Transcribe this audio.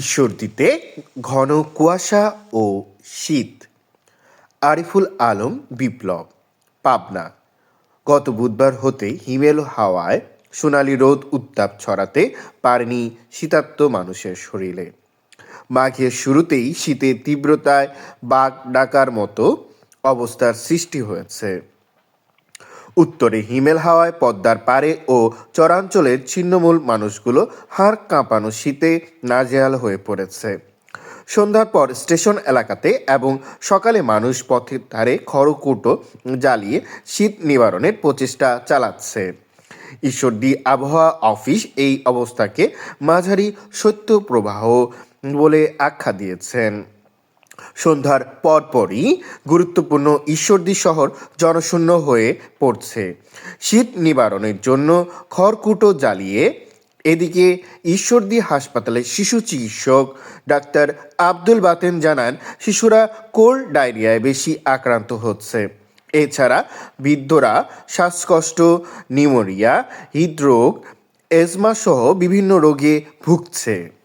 ঈশ্বরদীতে ঘন কুয়াশা ও শীত। আরিফুল আলম বিপ্লব, পাবনা। গত বুধবার হতে হিমেল হাওয়ায় সোনালি রোদ উত্তাপ ছড়াতে পারেনি শীতার্ত মানুষের শরীরে। মাঘের শুরুতেই শীতের তীব্রতায় বাঘ ডাকার মতো অবস্থার সৃষ্টি হয়েছে। উত্তরে হিমেল হাওয়ায় পদ্মার পারে ও চরাঞ্চলের ছিন্নমূল মানুষগুলো হাড় কাঁপানো শীতে নাজেহাল হয়ে পড়েছে। সন্ধ্যার পর স্টেশন এলাকাতে এবং সকালে মানুষ পথের ধারে খড়কুটো জ্বালিয়ে শীত নিবারণের প্রচেষ্টা চালাচ্ছে। ঈশ্বরদী আবহাওয়া অফিস এই অবস্থাকে মাঝারি শৈত্য প্রবাহ বলে আখ্যা দিয়েছেন। সন্ধ্যার পরপরই গুরুত্বপূর্ণ ঈশ্বরদী শহর জনশূন্য হয়ে পড়ছে। শীত নিবারণের জন্য খড়কুটো জ্বালিয়ে এদিকে ঈশ্বরদী হাসপাতালে শিশু চিকিৎসক ডাক্তার আব্দুল বাতেন জানান, শিশুরা কোল্ড ডায়রিয়ায় বেশি আক্রান্ত হচ্ছে। এছাড়া বৃদ্ধরা শ্বাসকষ্ট নিউমোনিয়া হৃদরোগ এজমা সহ বিভিন্ন রোগে ভুগছে।